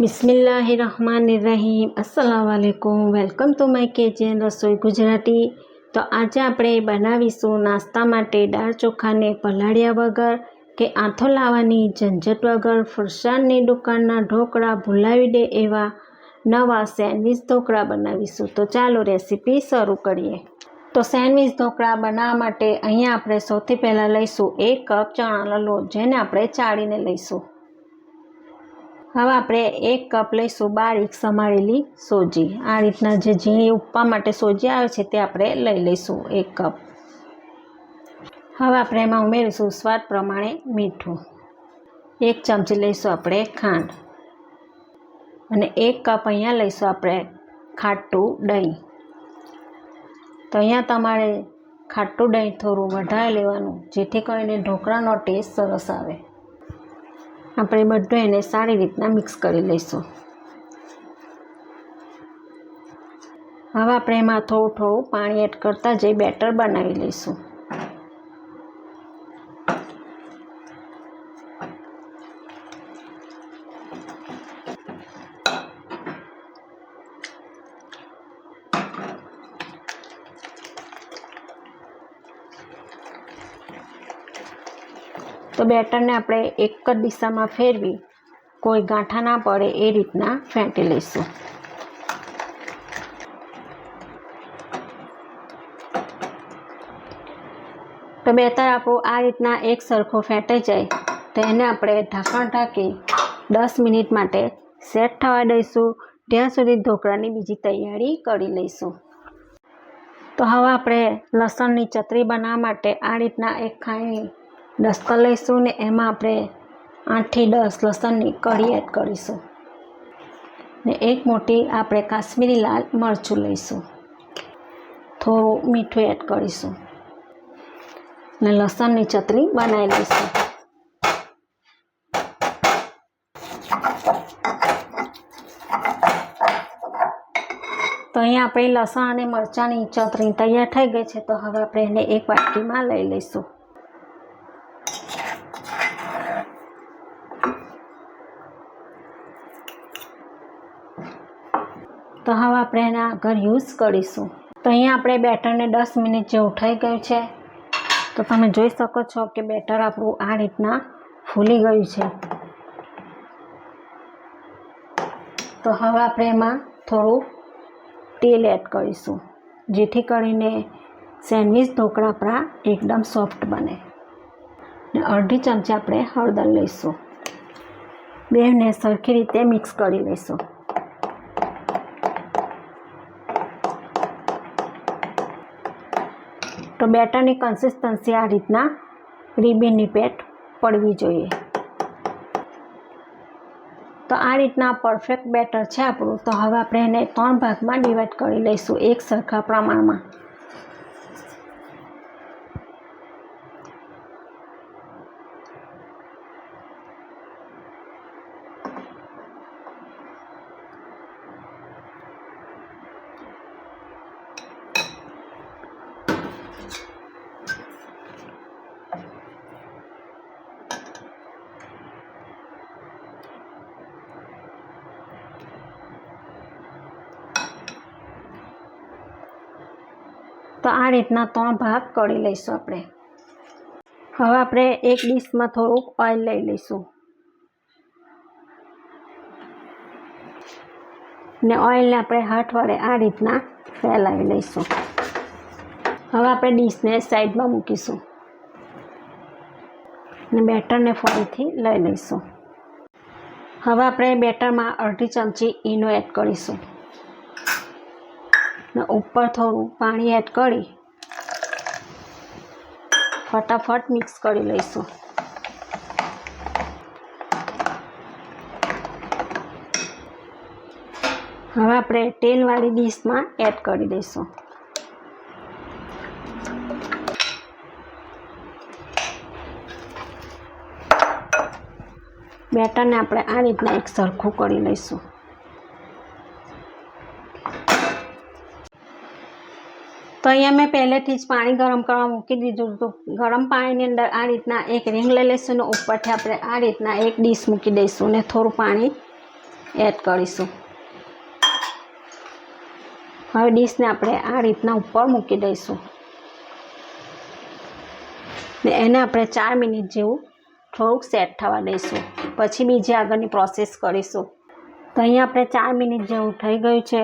બિસ્મિલ્લાહિર્રહમાનિર્રહીમ અસ્સલામ વાલેકુમ welcome to my kitchen, રસોઈ ગુજરાતી. તો આજે આપણે બનાવીશું નાસ્તા માટે દાળ ચોખાને પલાળ્યા વગર કે આથો લાવવાની ઝંઝટ વગર. ફરસાણની દુકાનના ઢોકળા ભૂલાવી દે એવા નવા સેન્ડવિચ ઢોકળા બનાવીશું. તો ચાલો રેસીપી શરૂ કરીએ. તો સેન્ડવિચ ઢોકળા બનાવવા માટે અહીંયા આપણે સૌથી પહેલાં લઈશું એક કપ ચણાનો લોટ, જેને આપણે ચાળીને લઈશું. હવે આપણે એક કપ લઈશું બારીક સમારેલી સોજી. આ રીતના જે ઝીણી ઉપવા માટે સોજી આવે છે તે આપણે લઈ લઈશું એક કપ. હવે આપણે એમાં ઉમેરીશું સ્વાદ પ્રમાણે મીઠું. એક ચમચી લઈશું આપણે ખાંડ. અને એક કપ અહીંયા લઈશું આપણે ખાટું દહીં. તો અહીંયા તમારે ખાટું દહીં થોડું વધારે લેવાનું, જેથી કરીને ઢોકળાનો ટેસ્ટ સરસ આવે. આપણે બધું એને સારી રીતના મિક્સ કરી લઈશું. હવે આપણે એમાં થોડું થોડું પાણી એડ કરતાં જે બેટર બનાવી લઈશું તો બેટરને આપણે એક જ દિશામાં ફેરવી કોઈ ગાંઠા ના પડે એ રીતના ફેંટી લઈશું. તો બેટર આપણું આ રીતના એક સરખો ફેંટાઈ જાય તો એને આપણે ઢાંકણ ઢાંકી દસ મિનિટ માટે સેટ થવા દઈશું. ત્યાં સુધી ઢોકળાની બીજી તૈયારી કરી લઈશું. તો હવે આપણે લસણની ચતરી બનાવવા માટે આ રીતના એક ખાણી ડસ્તર લઈશું ને એમાં આપણે આઠથી દસ લસણની કઢી એડ કરીશું. ને એક મોટી આપણે કાશ્મીરી લાલ મરચું લઈશું. થોડું મીઠું એડ કરીશું. ને લસણની ચટણી બનાવી લઈશું તો અહીંયા આપણી લસણ અને મરચાંની ચટણી તૈયાર થઈ ગઈ છે, તો હવે આપણે એને એક વાટકીમાં લઈ લઈશું. તો હવે આપણે એના આગળ યુઝ કરીશું. તો અહીંયા આપણે બેટરને દસ મિનિટ જેવું થઈ ગયું છે. તો તમે જોઈ શકો છો કે બેટર આપણું આ રીતના ફૂલી ગયું છે. તો હવે આપણે એમાં થોડું તેલ એડ કરીશું, જેથી કરીને સેન્ડવિચ ઢોકળા આપણા એકદમ સોફ્ટ બને. ને અડધી ચમચી આપણે હળદર લઈશું. બેને સરખી રીતે મિક્સ કરી લઈશું. તો બેટરની કન્સિસ્ટન્સી આ રીતના રીબીનની પેટ પડવી જોઈએ. તો આ રીતના પરફેક્ટ બેટર છે આપણું. તો હવે આપણે એને ત્રણ ભાગમાં ડિવાઈડ કરી લઈશું એક સરખા પ્રમાણમાં. તો આ રીતના ત્રણ ભાગ કરી લઈશું આપણે. હવે આપણે એક ડીશમાં થોડુંક ઓઇલ લઈ લઈશું. ને ઓઇલને આપણે હાથ વડે આ રીતના ફેલાવી લઈશું. હવે આપણે ડીશને સાઈડમાં મૂકીશું. ને બેટરને ફરીથી લઈ લઈશું. હવે આપણે બેટરમાં અડધી ચમચી ઈનો એડ કરીશું. ઉપર થોડું પાણી એડ કરી ફટાફટ મિક્સ કરી લઈશું. હવે આપણે તેલવાળી ડીશમાં એડ કરી દઈશું. બેટરને આપણે આ રીતના એક સરખું કરી લઈશું. તો અહીંયા મેં પહેલેથી જ પાણી ગરમ કરવા મૂકી દીધું હતું. ગરમ પાણીની અંદર આ રીતના એક રીંગ લઈ લઈશું ને ઉપરથી આપણે આ રીતના એક ડીશ મૂકી દઈશું ને થોડું પાણી એડ કરીશું. હવે ડીશને આપણે આ રીતના ઉપર મૂકી દઈશું. ને એને આપણે ચાર મિનિટ જેવું થોડુંક સેટ થવા દઈશું. પછી બીજી આગળની પ્રોસેસ કરીશું. તો અહીંયા આપણે ચાર મિનિટ જેવું થઈ ગયું છે.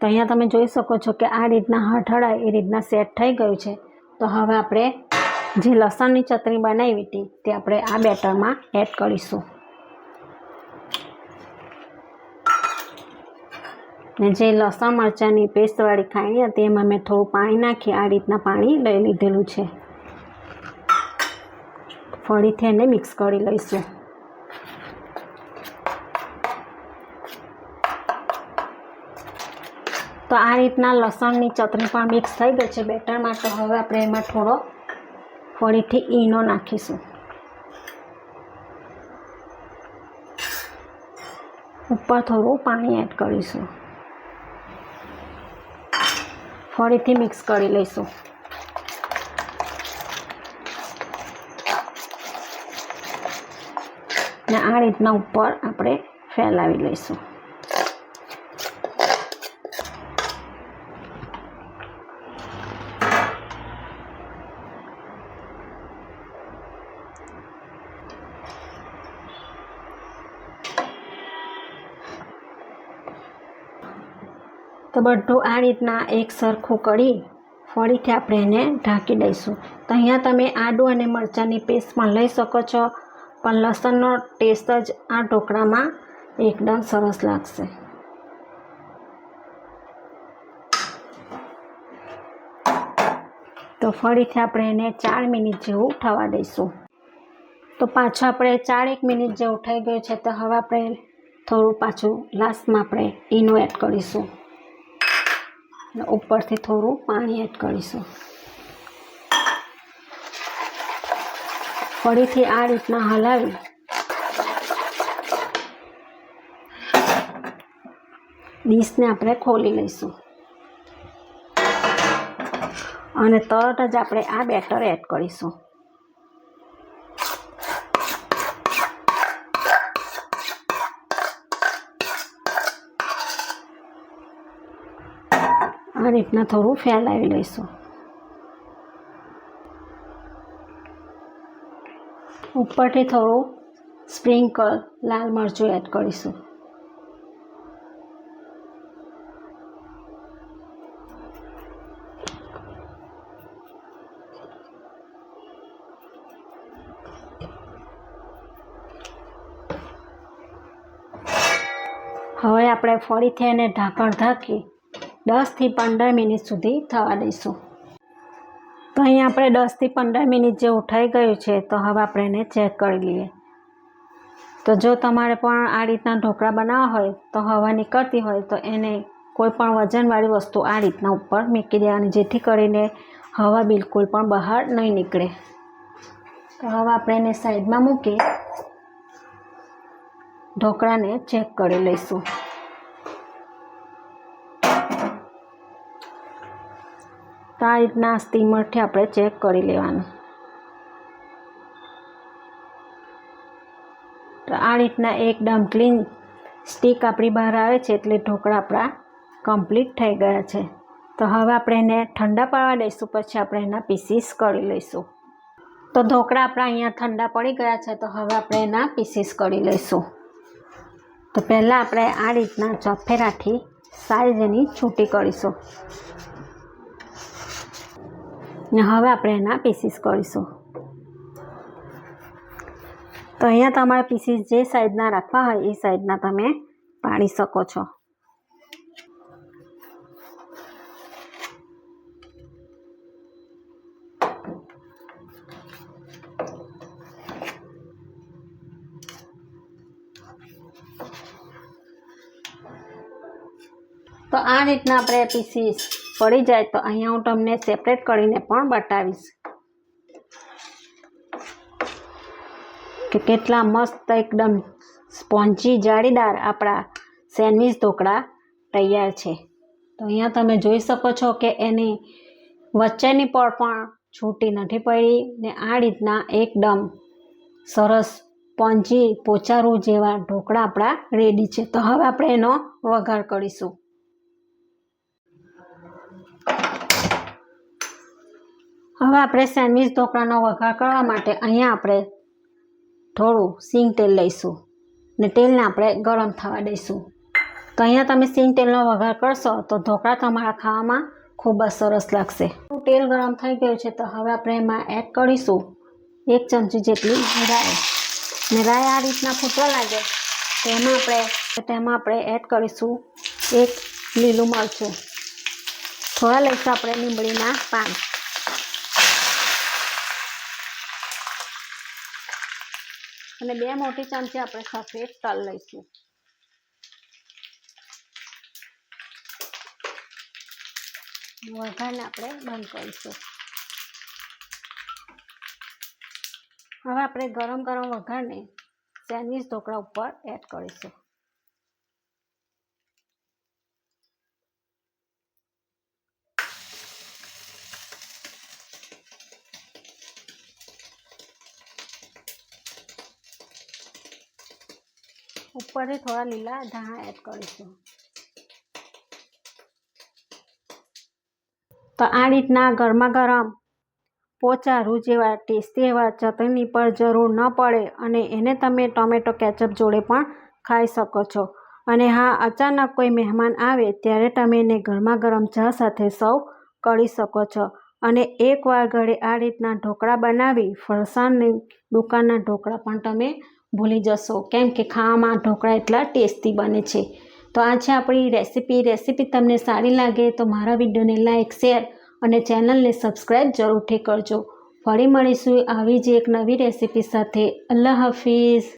તો અહીંયા તમે જોઈ શકો છો કે આ રીતના હઠળા એ રીતના સેટ થઈ ગયું છે. તો હવે આપણે જે લસણની ચટણી બનાવી હતી તે આપણે આ બેટરમાં એડ કરીશું. ને જે લસણ, મરચાંની પેસ્ટવાળી ખાણી હતી એમાં મેં થોડું પાણી નાખી, આ રીતના પાણી લઈ લીધેલું છે. ફરીથી એને મિક્સ કરી લઈશું. તો આ રીતના લસણની ચટણી પણ મિક્સ થઈ ગઈ છે બેટરમાં તો હવે આપણે એમાં થોડો ફરીથી ઈનો નાખીશું. ઉપર થોડું પાણી એડ કરીશું. ફરીથી મિક્સ કરી લઈશું. ને આ રીતના ઉપર આપણે ફેલાવી લઈશું. તો બધું આ રીતના એક સરખું કરી ફરીથી આપણે એને ઢાંકી દઈશું. તો અહીંયા તમે આદું અને મરચાંની પેસ્ટ પણ લઈ શકો છો, પણ લસણનો ટેસ્ટ જ આ ઢોકળામાં એકદમ સરસ લાગશે. તો ફરીથી આપણે એને ચાર મિનિટ જેવું થવા દઈશું. તો પાછું આપણે ચાર એક મિનિટ જેવું થઈ ગયું છે, તો હવે આપણે થોડું પાછું લાસ્ટમાં આપણે ઈનો એડ કરીશું. અને ઉપરથી થોડું પાણી એડ કરીશું. ફરીથી આ રીતના હલાવી. ડીશને આપણે ખોલી લઈશું. અને તરત જ આપણે આ બેટર એડ કરીશું. આ રીતના થોડું ફેલાવી લઈશું. ઉપરથી થોડું સ્પ્રિંકલ લાલ મરચું એડ કરીશું. હવે આપણે ફરીથી એને ઢાંકણ ઢાંકી દસથી પંદર મિનિટ સુધી થવા દઈશું. તો અહીં આપણે દસથી પંદર મિનિટ જે ઉઠાઈ ગયું છે, તો હવે આપણે એને ચેક કરી લઈએ. તો જો તમારે પણ આ રીતના ઢોકળા બનાવવા હોય, તો હવા નીકળતી હોય, તો એને કોઈ પણ વજનવાળી વસ્તુ આ રીતના ઉપર મૂકી દેવાની, જેથી કરીને હવા બિલકુલ પણ બહાર નહીં નીકળે. તો હવે આપણે એને સાઈડમાં મૂકી ઢોકળાને ચેક કરી લઈશું. તો આ રીતના સ્ટીમરથી આપણે ચેક કરી લેવાનું. તો આ રીતના એકદમ ક્લીન સ્ટીક આપણી બહાર આવે છે એટલે ઢોકળા આપણા કમ્પ્લીટ થઈ ગયા છે. તો હવે આપણે એને ઠંડા પડવા દઈશું, પછી આપણે એના પીસીસ કરી લઈશું. તો ઢોકળા આપણા અહીંયા ઠંડા પડી ગયા છે, તો હવે આપણે એના પીસીસ કરી લઈશું. તો પહેલાં આપણે આ રીતના ચોફેરાથી સાઈઝ એની છૂટી કરીશું. ને હવે આપણે એના પીસીસ કરીશું. તો અહીંયા તમારે પીસીસ જે સાઈઝના રાખવા હોય એ સાઈઝના તમે પાડી શકો છો. તો આ રીતના આપણે પીસીસ પડી જાય તો અહીંયા હું તમને સેપરેટ કરીને પણ બતાવીશ. કે કેટલા મસ્ત એકદમ સ્પોન્જી જાળીદાર આપણા સેન્ડવિચ ઢોકળા તૈયાર છે. તો અહીંયા તમે જોઈ શકો છો કે એની વચ્ચેની પળ પણ છૂટી નથી પડી ને આ રીતના એકદમ સરસ સ્પોન્જી પોચારું જેવા ઢોકળા આપણા રેડી છે. તો હવે આપણે એનો વઘાર કરીશું. હવે આપણે સેન્ડવિચ ઢોકળાનો વઘાર કરવા માટે અહીંયા આપણે થોડું સિંગ તેલ લઈશું ને તેલને આપણે ગરમ થવા દઈશું. તો અહીંયા તમે સિંગ તેલનો વઘાર કરશો તો ઢોકળા તમારા ખાવામાં ખૂબ જ સરસ લાગશે. તેલ ગરમ થઈ ગયું છે તો હવે આપણે એમાં એડ કરીશું એક ચમચી જેટલી રાય ને રાય આ રીતના ફૂટવા લાગે તો એમાં આપણે તેમાં આપણે એડ કરીશું એક લીલું મરચું. થોડા લઈશું આપણે લીંબડીના પાન. અને બે મોટી ચમચી આપણે સફેદ તલ લઈશું. વઘારને આપણે બંધ કરીશું. હવે આપણે ગરમ ગરમ વઘારને સેન્ડવીચ ઢોકળા ઉપર એડ કરીશું. ઉપરથી થોડા લીલા ધાણા એડ કરીશું. તો આ રીતના ગરમા ગરમ પોચા રૂ જેવા ટેસ્ટી એવા ચટણી પર જરૂર ન પડે અને એને તમે ટોમેટો કેચઅપ જોડે પણ ખાઈ શકો છો. અને હા, અચાનક કોઈ મહેમાન આવે ત્યારે તમે એને ગરમા ગરમ ચા સાથે સર્વ કરી શકો છો. અને એકવાર ઘરે આ રીતના ઢોકળા બનાવી ફરસાણની દુકાનના ઢોકળા પણ તમે ભૂલી જશો. કેમ કે ખાવામાં ઢોકળા એટલા ટેસ્ટી બને છે. તો આ છે આપણી રેસીપી. રેસીપી તમને સારી લાગે તો મારા વિડીયોને લાઇક શેર અને ચેનલને સબસ્ક્રાઈબ જરૂરથી કરજો. ફરી મળીશું આવી જ એક નવી રેસીપી સાથે. અલ્લાહ હાફિઝ.